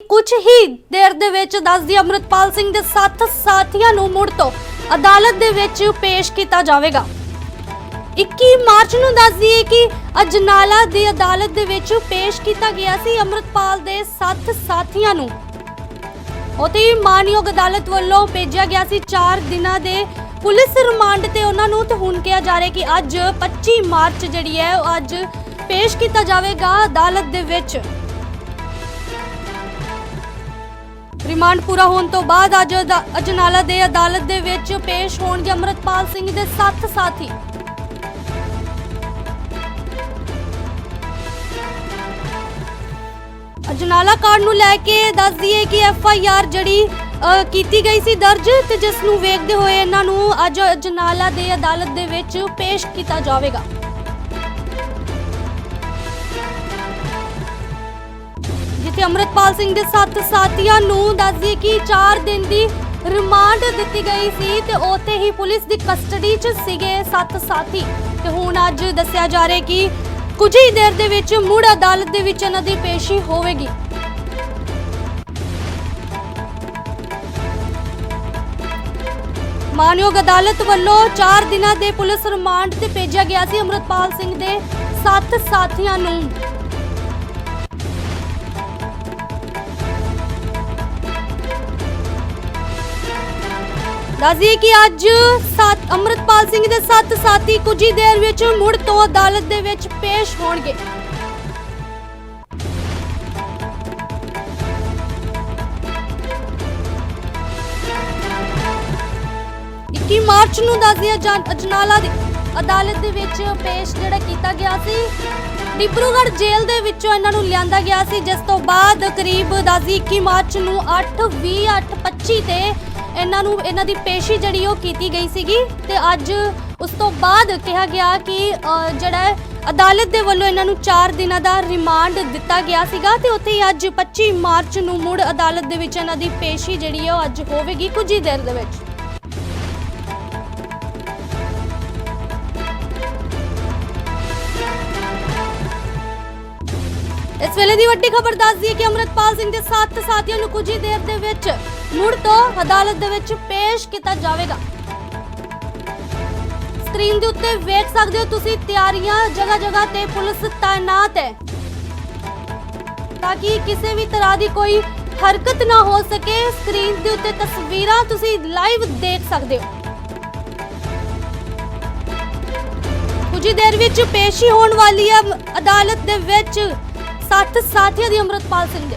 ਕੁਝ ਹੀ ਦੇਰ ਦੇ ਵਿੱਚ ਦੱਸਦੀ ਅਮਰਤਪਾਲ ਸਿੰਘ ਦੇ ਸੱਤ ਸਾਥੀਆਂ ਨੂੰ ਮੁੜ ਤੋਂ ਅਦਾਲਤ ਦੇ ਵਿੱਚ ਪੇਸ਼ ਕੀਤਾ ਜਾਵੇਗਾ। 21 ਮਾਰਚ ਨੂੰ ਦੱਸਦੀ ਹੈ ਕਿ ਅਜਨਾਲਾ ਦੀ ਅਦਾਲਤ ਦੇ ਵਿੱਚ ਪੇਸ਼ ਕੀਤਾ ਗਿਆ ਸੀ ਅਮਰਤਪਾਲ ਦੇ ਸੱਤ ਸਾਥੀਆਂ ਨੂੰ। ਉਤੇ ਮਾਨਯੋਗ ਅਦਾਲਤ ਵੱਲੋਂ ਭੇਜਿਆ ਗਿਆ ਸੀ 4 ਦਿਨਾਂ ਦੇ ਪੁਲਿਸ ਰਿਮਾਂਡ ਤੇ ਉਹਨਾਂ ਨੂੰ ਤੇ ਹੁਣ ਕਿਹਾ ਜਾ ਰਿਹਾ ਕਿ ਅੱਜ 25 ਮਾਰਚ ਜਿਹੜੀ ਹੈ ਉਹ ਅੱਜ ਪੇਸ਼ ਕੀਤਾ ਜਾਵੇਗਾ ਅਦਾਲਤ ਦੇ ਵਿੱਚ। ਰਿਮਾਂਡ ਪੂਰਾ ਹੋਣ ਤੋਂ ਬਾਅਦ ਅੱਜ ਅਦਾ- ਅਜਨਾਲਾ ਦੇ ਅਦਾਲਤ ਦੇ ਵਿੱਚ ਪੇਸ਼ ਹੋਣਗੇ ਅਮਰਤਪਾਲ ਸਿੰਘ ਦੇ ਸੱਤ ਸਾਥੀ। ਅਜਨਾਲਾ ਕਾਂਡ ਨੂੰ ਲੈ ਕੇ ਦੱਸ ਦਈਏ ਕਿ ਐਫ ਆਈ ਆਰ ਜਿਹੜੀ ਅ, ਕੀਤੀ ਗਈ ਸੀ ਦਰਜ ਤੇ ਜਿਸ ਨੂੰ ਵੇਖਦੇ ਹੋਏ ਇਹਨਾਂ ਨੂੰ ਅੱਜ ਅਜਨਾਲਾ ਦੇ ਅਦਾਲਤ ਦੇ ਵਿੱਚ ਪੇਸ਼ ਕੀਤਾ ਜਾਵੇਗਾ। ਜਿੱਥੇ ਅਮਰਤਪਾਲ ਸਿੰਘ ਦੇ ਸੱਤ ਸਾਥੀਆਂ ਨੂੰ ਦੱਸ ਕਿ 4 ਦਿਨ ਦੀ ਰਿਮਾਂਡ ਦਿੱਤੀ ਗਈ ਸੀ ਤੇ ਉੱਥੇ ਹੀ ਪੁਲਿਸ ਦੀ ਕਸਟਡੀ 'ਚ ਸੀਗੇ ਸੱਤ ਸਾਥੀ। ਤੇ ਹੁਣ ਅੱਜ ਦੱਸਿਆ ਜਾ ਰਿਹਾ ਕਿ ਕੁਝ ਹੀ ਦੇਰ ਦੇ ਵਿੱਚ ਮੁੜ ਅਦਾਲਤ ਦੇ ਵਿੱਚ ਇਹਨਾਂ ਦੀ ਪੇਸ਼ੀ ਹੋਵੇਗੀ। ਮਾਨਯੋਗ ਅਦਾਲਤ ਵੱਲੋਂ 4 ਦਿਨਾਂ ਦੇ ਪੁਲਿਸ ਰਿਮਾਂਡ ਤੇ ਭੇਜਿਆ ਗਿਆ ਸੀ ਅਮਰਤਪਾਲ ਸਿੰਘ ਦੇ ਸੱਤ ਸਾਥੀਆਂ ਨੂੰ। ਦੱਸਦੀਏ ਕਿ ਅੱਜ ਸੱਤ ਅਮਰਤਪਾਲ ਸਿੰਘ ਦੇ ਸੱਤ ਸਾਥੀ ਕੁਝ ਹੀ ਦੇਰ ਵਿੱਚ ਮੁੜ ਤੋਂ ਅਦਾਲਤ ਦੇ ਵਿੱਚ ਪੇਸ਼ ਹੋਣਗੇ। ਇੱਕੀ ਮਾਰਚ ਨੂੰ ਦੱਸਦੀਏ ਅਜਨਾਲਾ ਦੀ ਅਦਾਲਤ ਦੇ ਵਿੱਚ ਪੇਸ਼ ਜਿਹੜਾ ਕੀਤਾ ਗਿਆ ਸੀ। ਡਿਬਰੂਗੜ੍ਹ ਜੇਲ੍ਹ ਦੇ ਵਿੱਚੋਂ ਇਹਨਾਂ ਨੂੰ ਲਿਆਂਦਾ ਗਿਆ ਸੀ, ਜਿਸ ਤੋਂ ਬਾਅਦ ਕਰੀਬ ਦੱਸਦੀ 21 ਮਾਰਚ ਨੂੰ 8 20 8 25 ਤੇ ਇਹਨਾਂ ਨੂੰ, ਇਹਨਾਂ ਦੀ ਪੇਸ਼ੀ ਜਿਹੜੀ ਉਹ ਕੀਤੀ ਗਈ ਸੀਗੀ ਤੇ ਅੱਜ ਉਸ ਤੋਂ ਬਾਅਦ ਕਿਹਾ ਗਿਆ ਕਿ ਜਿਹੜਾ ਅਦਾਲਤ ਦੇ ਵੱਲੋਂ ਇਹਨਾਂ ਨੂੰ 4 ਦਿਨਾਂ ਦਾ ਰਿਮਾਂਡ ਦਿੱਤਾ ਗਿਆ ਸੀਗਾ ਤੇ ਉੱਥੇ ਅੱਜ 25 ਮਾਰਚ ਨੂੰ ਮੁੜ ਅਦਾਲਤ ਦੇ ਵਿੱਚ ਇਹਨਾਂ ਦੀ ਪੇਸ਼ੀ ਜਿਹੜੀ ਹੈ ਉਹ ਅੱਜ ਹੋਵੇਗੀ ਕੁਝ ਹੀ ਦੇਰ ਦੇ ਵਿੱਚ। ਇਸ ਵੇਲੇ ਦੀ ਵੱਡੀ ਖਬਰ ਦੱਸਦੀ ਹੈ ਕਿ ਅਮਰਤਪਾਲ ਸਿੰਘ ਦੇ ਸੱਤ ਸਾਥੀਆਂ ਨੂੰ ਕੁਝ ਹੀ ਦੇਰ ਦੇ ਵਿੱਚ ਮੁੜ ਤੋਂ ਅਦਾਲਤ ਦੇ ਵਿੱਚ ਪੇਸ਼ ਕੀਤਾ ਜਾਵੇਗਾ। ਸਕਰੀਨ ਦੇ ਉੱਤੇ ਵੇਖ ਸਕਦੇ ਹੋ ਤੁਸੀਂ ਤਿਆਰੀਆਂ ਜਗ੍ਹਾ ਜਗ੍ਹਾ ਤੇ ਪੁਲਿਸ ਤਾਇਨਾਤ ਹੈ। ਤਾਂ ਕਿ ਕਿਸੇ ਵੀ ਤਰ੍ਹਾਂ ਦੀ ਕੋਈ ਹਰਕਤ ਨਾ ਹੋ ਸਕੇ ਸਕਰੀਨ ਦੇ ਉੱਤੇ ਤਸਵੀਰਾਂ ਤੁਸੀਂ ਲਾਈਵ ਦੇਖ ਸਕਦੇ ਹੋ। ਕੁਝ ਦੇਰ ਵਿੱਚ ਪੇਸ਼ੀ ਹੋਣ ਵਾਲੀ ਹੈ ਅਦਾਲਤ ਦੇ ਵਿੱਚ ਸੱਤ ਸਾਥੀਆਂ ਦੀ ਅੰਮ੍ਰਿਤਪਾਲ ਸਿੰਘ ਦੇ।